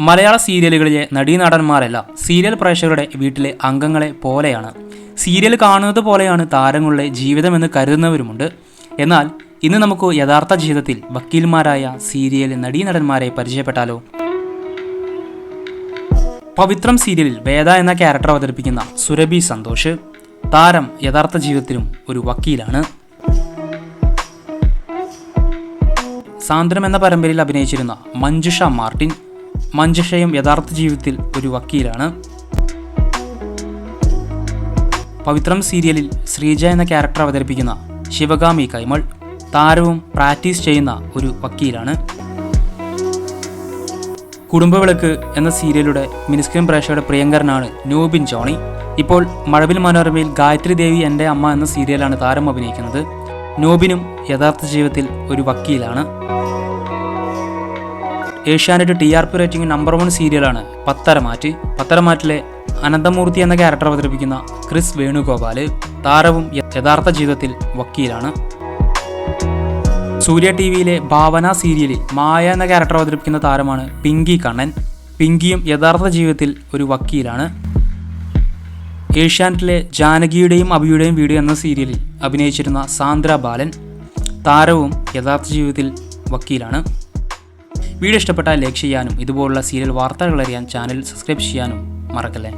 മലയാള സീരിയലുകളിലെ നടീനടന്മാരല്ല serial പ്രേക്ഷകരുടെ വീട്ടിലെ അംഗങ്ങളെ പോലെയാണ്. സീരിയൽ കാണുന്നത് പോലെയാണ് താരങ്ങളുടെ ജീവിതമെന്ന് കരുതുന്നവരുമുണ്ട്. എന്നാൽ ഇന്ന് നമുക്ക് യഥാർത്ഥ ജീവിതത്തിൽ വക്കീൽമാരായ സീരിയൽ നടീനടന്മാരെ പരിചയപ്പെട്ടാലോ? പവിത്രം സീരിയലിൽ വേദ എന്ന ക്യാരക്ടർ അവതരിപ്പിക്കുന്ന സുരഭി സന്തോഷ്. താരം യഥാർത്ഥ ജീവിതത്തിലും ഒരു വക്കീലാണ്. സാന്ദ്രം എന്ന പരമ്പരയിൽ അഭിനയിച്ചിരുന്ന മഞ്ജുഷ മാർട്ടിൻ. മഞ്ജുഷയും യഥാർത്ഥ ജീവിതത്തിൽ ഒരു വക്കീലാണ്. പവിത്രം സീരിയലിൽ ശ്രീജ എന്ന ക്യാരക്ടർ അവതരിപ്പിക്കുന്ന ശിവഗാമി കൈമൾ താരവും പ്രാക്ടീസ് ചെയ്യുന്ന ഒരു വക്കീലാണ്. കുടുംബവിളക്ക് എന്ന സീരിയലുടെ മിനിസ്ക്രീൻ പ്രേക്ഷകരുടെ പ്രിയങ്കരനാണ് നൂബിൻ ജോണി. ഇപ്പോൾ മഴവിൽ മനോരമയിൽ ഗായത്രി ദേവി എന്റെ അമ്മ എന്ന സീരിയലാണ് താരം അഭിനയിക്കുന്നത്. നോബിനും യഥാർത്ഥ ജീവിതത്തിൽ ഒരു വക്കീലാണ്. Asianet T R P rating number one സീരിയലാണ് Patharamattu പത്തരമാറ്റിലെ അനന്തമൂർത്തി എന്ന ക്യാരക്ടർ അവതരിപ്പിക്കുന്ന ക്രിസ് വേണുഗോപാൽ താരവും യഥാർത്ഥ ജീവിതത്തിൽ വക്കീലാണ്. സൂര്യ ടി വിയിലെ ഭാവന സീരിയലിൽ മായ എന്ന ക്യാരക്ടർ അവതരിപ്പിക്കുന്ന താരമാണ് പിങ്കി കണ്ണൻ. പിങ്കിയും യഥാർത്ഥ ജീവിതത്തിൽ ഒരു വക്കീലാണ്. ഏഷ്യാനെറ്റിലെ ജാനകിയുടെയും അഭിയുടെയും വീഡിയോ എന്ന സീരിയലിൽ അഭിനയിച്ചിരുന്ന സാന്ദ്ര ബാലൻ താരവും യഥാർത്ഥ ജീവിതത്തിൽ വക്കീലാണ്. വീഡിയോ ഇഷ്ടപ്പെട്ടാൽ ലൈക്ക് ചെയ്യാനും ഇതുപോലുള്ള സീരിയൽ വാർത്തകൾ അറിയാൻ ചാനൽ സബ്സ്ക്രൈബ് ചെയ്യാനും മറക്കല്ലേ?